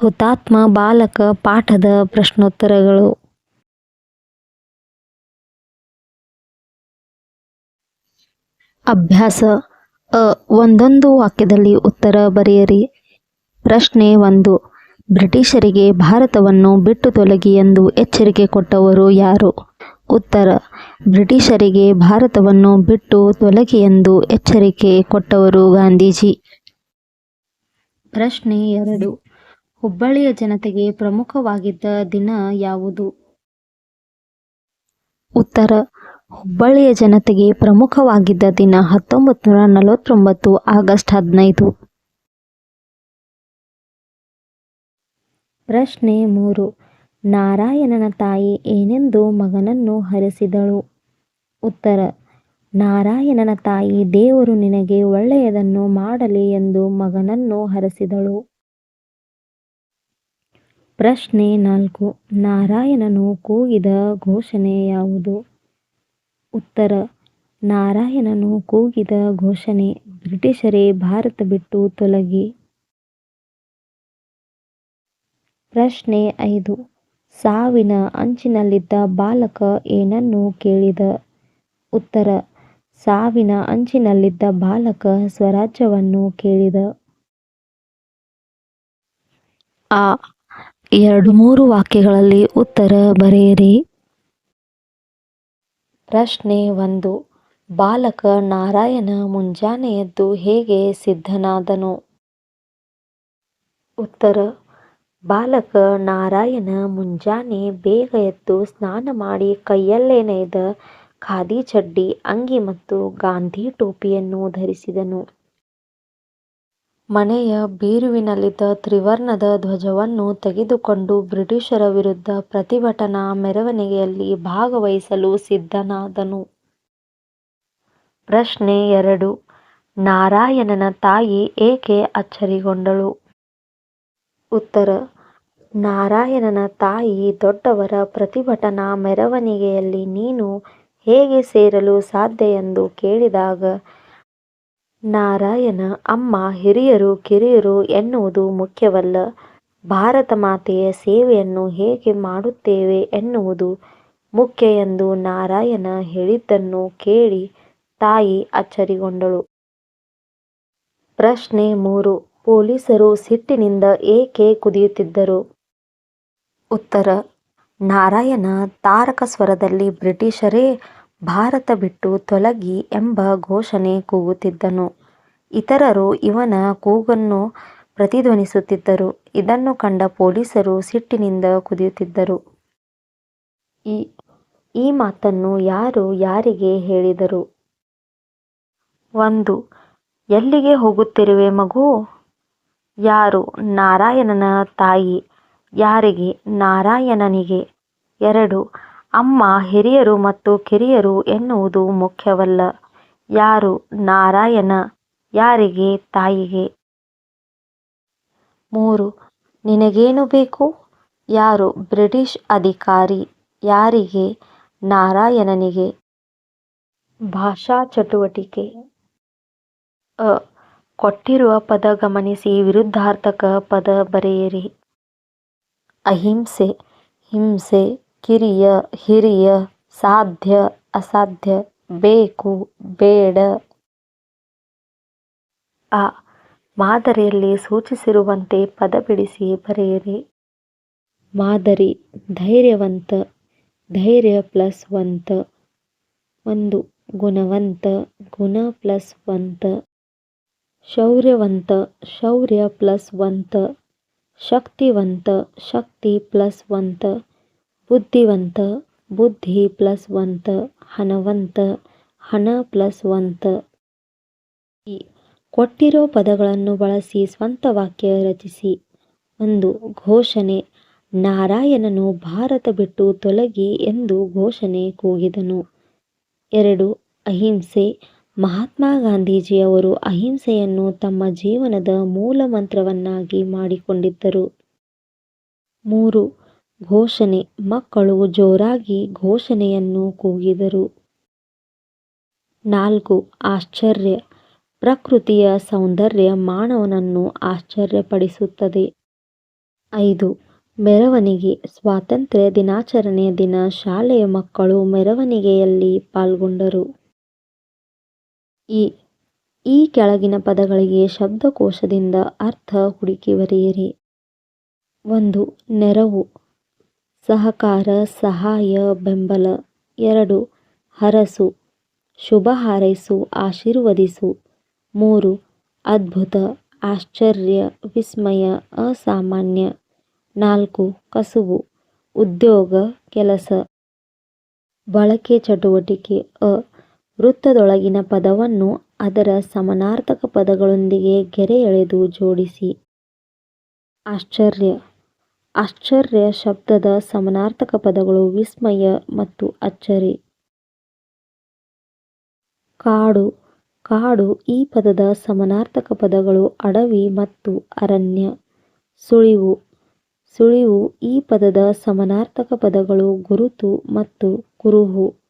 ಹುತಾತ್ಮ ಬಾಲಕ ಪಾಠದ ಪ್ರಶ್ನೋತ್ತರಗಳು. ಅಭ್ಯಾಸ. ಅ, ಒಂದೊಂದು ವಾಕ್ಯದಲ್ಲಿ ಉತ್ತರ ಬರೆಯಿರಿ. ಪ್ರಶ್ನೆ ಒಂದು. ಬ್ರಿಟಿಷರಿಗೆ ಭಾರತವನ್ನು ಬಿಟ್ಟು ತೊಲಗಿ ಎಂದು ಎಚ್ಚರಿಕೆ ಕೊಟ್ಟವರು ಯಾರು? ಉತ್ತರ. ಬ್ರಿಟಿಷರಿಗೆ ಭಾರತವನ್ನು ಬಿಟ್ಟು ತೊಲಗಿ ಎಂದು ಎಚ್ಚರಿಕೆ ಕೊಟ್ಟವರು ಗಾಂಧೀಜಿ. ಪ್ರಶ್ನೆ ಎರಡು. ಹುಬ್ಬಳ್ಳಿಯ ಜನತೆಗೆ ಪ್ರಮುಖವಾಗಿದ್ದ ದಿನ ಯಾವುದು? ಉತ್ತರ. ಹುಬ್ಬಳ್ಳಿಯ ಜನತೆಗೆ ಪ್ರಮುಖವಾಗಿದ್ದ ದಿನ ಹತ್ತೊಂಬತ್ತು ನೂರ ನಲವತ್ತೊಂಬತ್ತು, ಆಗಸ್ಟ್ ಹದಿನೈದು. ಪ್ರಶ್ನೆ ಮೂರು. ನಾರಾಯಣನ ತಾಯಿ ಏನೆಂದು ಮಗನನ್ನು ಹರಿಸಿದಳು? ಉತ್ತರ. ನಾರಾಯಣನ ತಾಯಿ ದೇವರು ನಿನಗೆ ಒಳ್ಳೆಯದನ್ನು ಮಾಡಲಿ ಎಂದು ಮಗನನ್ನು ಹರಸಿದಳು. ಪ್ರಶ್ನೆ ನಾಲ್ಕು. ನಾರಾಯಣನು ಕೂಗಿದ ಘೋಷಣೆ ಯಾವುದು? ಉತ್ತರ, ನಾರಾಯಣನು ಕೂಗಿದ ಘೋಷಣೆ ಬ್ರಿಟಿಷರೇ ಭಾರತ ಬಿಟ್ಟು ತೊಲಗಿ. ಪ್ರಶ್ನೆ ಐದು. ಸಾವಿನ ಅಂಚಿನಲ್ಲಿದ್ದ ಬಾಲಕ ಏನನ್ನು ಕೇಳಿದ? ಉತ್ತರ, ಸಾವಿನ ಅಂಚಿನಲ್ಲಿದ್ದ ಬಾಲಕ ಸ್ವರಾಜ್ಯವನ್ನು ಕೇಳಿದ. ಆ ಎರಡು ಮೂರು ವಾಕ್ಯಗಳಲ್ಲಿ ಉತ್ತರ ಬರೆಯಿರಿ. ಪ್ರಶ್ನೆ ಒಂದು. ಬಾಲಕ ನಾರಾಯಣ ಮುಂಜಾನೆ ಎದ್ದು ಹೇಗೆ ಸಿದ್ಧನಾದನು? ಉತ್ತರ. ಬಾಲಕ ನಾರಾಯಣ ಮುಂಜಾನೆ ಬೇಗ ಎದ್ದು ಸ್ನಾನ ಮಾಡಿ ಕೈಯಲ್ಲೇ ನೇಯ್ದ ಖಾದಿ ಚಡ್ಡಿ, ಅಂಗಿ ಮತ್ತು ಗಾಂಧಿ ಟೋಪಿಯನ್ನು ಧರಿಸಿದನು. ಮನೆಯ ಬೀರುವಿನಲ್ಲಿದ್ದ ತ್ರಿವರ್ಣದ ಧ್ವಜವನ್ನು ತೆಗೆದುಕೊಂಡು ಬ್ರಿಟಿಷರ ವಿರುದ್ಧ ಪ್ರತಿಭಟನಾ ಮೆರವಣಿಗೆಯಲ್ಲಿ ಭಾಗವಹಿಸಲು ಸಿದ್ಧನಾದನು. ಪ್ರಶ್ನೆ ಎರಡು. ನಾರಾಯಣನ ತಾಯಿ ಏಕೆ ಅಚ್ಚರಿಗೊಂಡಳು? ಉತ್ತರ. ನಾರಾಯಣನ ತಾಯಿ ದೊಡ್ಡವರ ಪ್ರತಿಭಟನಾ ಮೆರವಣಿಗೆಯಲ್ಲಿ ನೀನು ಹೇಗೆ ಸೇರಲು ಸಾಧ್ಯ ಎಂದು ಕೇಳಿದಾಗ ನಾರಾಯಣ, ಅಮ್ಮ, ಹಿರಿಯರು, ಕಿರಿಯರು ಎನ್ನುವುದು ಮುಖ್ಯವಲ್ಲ. ಭಾರತ ಮಾತೆಯ ಸೇವೆಯನ್ನು ಹೇಗೆ ಮಾಡುತ್ತೇವೆ ಎನ್ನುವುದು ಮುಖ್ಯ ಎಂದು ನಾರಾಯಣ ಹೇಳಿದ್ದನ್ನು ಕೇಳಿ ತಾಯಿ ಅಚ್ಚರಿಗೊಂಡಳು. ಪ್ರಶ್ನೆ ಮೂರು. ಪೊಲೀಸರು ಸಿಟ್ಟಿನಿಂದ ಏಕೆ ಕುದಿಯುತ್ತಿದ್ದರು? ಉತ್ತರ. ನಾರಾಯಣ ತಾರಕ ಸ್ವರದಲ್ಲಿ ಬ್ರಿಟಿಷರೇ ಭಾರತ ಬಿಟ್ಟು ತೊಲಗಿ ಎಂಬ ಘೋಷಣೆ ಕೂಗುತ್ತಿದ್ದನು. ಇತರರು ಇವನ ಕೂಗನ್ನು ಪ್ರತಿಧ್ವನಿಸುತ್ತಿದ್ದರು. ಇದನ್ನು ಕಂಡ ಪೊಲೀಸರು ಸಿಟ್ಟಿನಿಂದ ಕುದಿಯುತ್ತಿದ್ದರು. ಈ ಈ ಮಾತನ್ನು ಯಾರು ಯಾರಿಗೆ ಹೇಳಿದರು? ಒಂದು, ಎಲ್ಲಿಗೆ ಹೋಗುತ್ತಿರುವೆ ಮಗು? ಯಾರು, ನಾರಾಯಣನ ತಾಯಿ? ಯಾರಿಗೆ? ನಾರಾಯಣನಿಗೆ. ಎರಡು ಅಮ್ಮ, ಹಿರಿಯರು ಮತ್ತು ಕಿರಿಯರು ಎನ್ನುವುದು ಮುಖ್ಯವಲ್ಲ. ಯಾರು? ನಾರಾಯಣ. ಯಾರಿಗೆ? ತಾಯಿಗೆ. ಮೂರು. ನಿನಗೇನು ಬೇಕು? ಯಾರು? ಬ್ರಿಟಿಷ್ ಅಧಿಕಾರಿ. ಯಾರಿಗೆ? ನಾರಾಯಣನಿಗೆ. ಭಾಷಾ ಚಟುವಟಿಕೆ. ಅ. ಕೊಟ್ಟಿರುವ ಪದ ಗಮನಿಸಿ ವಿರುದ್ಧಾರ್ಥಕ ಪದ ಬರೆಯಿರಿ. ಅಹಿಂಸೆ. ಹಿಂಸೆ. ಕಿರಿಯ, ಹಿರಿಯ, ಸಾಧ್ಯ, ಅಸಾಧ್ಯ, ಬೇಕು, ಬೇಡ. ಆ ಮಾದರಿಯಲ್ಲಿ ಸೂಚಿಸಿರುವಂತೆ ಪದ ಬಿಡಿಸಿ ಬರೆಯಿರಿ. ಮಾದರಿ ಧೈರ್ಯವಂತ, ಧೈರ್ಯ ಪ್ಲಸ್ ವಂತ. ಒಂದು, ಗುಣವಂತ, ಗುಣ ಪ್ಲಸ್ ವಂತ. ಶೌರ್ಯವಂತ, ಶೌರ್ಯ ಪ್ಲಸ್ ವಂತ. ಶಕ್ತಿವಂತ, ಶಕ್ತಿ ಪ್ಲಸ್ ವಂತ. ಬುದ್ಧಿವಂತ, ಬುದ್ಧಿ ಪ್ಲಸ್ ವಂತ, ಹಣವಂತ, ಹಣ ಪ್ಲಸ್ ವಂತ. ಕೊಟ್ಟಿರೋ ಪದಗಳನ್ನು ಬಳಸಿ ಸ್ವಂತ ವಾಕ್ಯ ರಚಿಸಿ. ಒಂದು ಘೋಷಣೆ, ನಾರಾಯಣನು ಭಾರತ ಬಿಟ್ಟು ತೊಲಗಿ ಎಂದು ಘೋಷಣೆ ಕೂಗಿದನು. ಎರಡು, ಅಹಿಂಸೆ, ಮಹಾತ್ಮ ಗಾಂಧೀಜಿಯವರು ಅಹಿಂಸೆಯನ್ನು ತಮ್ಮ ಜೀವನದ ಮೂಲ ಮಂತ್ರವನ್ನಾಗಿ ಮಾಡಿಕೊಂಡಿದ್ದರು. ಮೂರು ಘೋಷಣೆ. ಮಕ್ಕಳು ಜೋರಾಗಿ ಘೋಷಣೆಯನ್ನು ಕೂಗಿದರು. ನಾಲ್ಕು, ಆಶ್ಚರ್ಯ. ಪ್ರಕೃತಿಯ ಸೌಂದರ್ಯ ಮಾನವನನ್ನು ಆಶ್ಚರ್ಯಪಡಿಸುತ್ತದೆ. ಐದು, ಮೆರವಣಿಗೆ. ಸ್ವಾತಂತ್ರ್ಯ ದಿನಾಚರಣೆಯ ದಿನ ಶಾಲೆಯ ಮಕ್ಕಳು ಮೆರವಣಿಗೆಯಲ್ಲಿ ಪಾಲ್ಗೊಂಡರು. ಈ ಈ ಕೆಳಗಿನ ಪದಗಳಿಗೆ ಶಬ್ದಕೋಶದಿಂದ ಅರ್ಥ ಹುಡುಕಿ ಬರೆಯಿರಿ. ಒಂದು, ನೆರವು. ಸಹಕಾರ, ಸಹಾಯ, ಬೆಂಬಲ, ಎರಡು, ಹರಸು, ಶುಭ ಹಾರೈಸು, ಆಶೀರ್ವದಿಸು. ಮೂರು, ಅದ್ಭುತ, ಆಶ್ಚರ್ಯ, ವಿಸ್ಮಯ, ಅಸಾಮಾನ್ಯ. ನಾಲ್ಕು, ಕಸುಬು, ಉದ್ಯೋಗ, ಕೆಲಸ. ಬಳಕೆ ಚಟುವಟಿಕೆ, ಅ, ವೃತ್ತದೊಳಗಿನ ಪದವನ್ನು ಅದರ ಸಮನಾರ್ಥಕ ಪದಗಳೊಂದಿಗೆ ಗೆರೆ ಎಳೆದು ಜೋಡಿಸಿ. ಆಶ್ಚರ್ಯ ಆಶ್ಚರ್ಯ ಶಬ್ದದ ಸಮನಾರ್ಥಕ ಪದಗಳು ವಿಸ್ಮಯ ಮತ್ತು ಅಚ್ಚರಿ. ಕಾಡು. ಕಾಡು ಈ ಪದದ ಸಮನಾರ್ಥಕ ಪದಗಳು ಅಡವಿ ಮತ್ತು ಅರಣ್ಯ. ಸುಳಿವು. ಸುಳಿವು ಈ ಪದದ ಸಮನಾರ್ಥಕ ಪದಗಳು ಗುರುತು ಮತ್ತು ಕುರುಹು.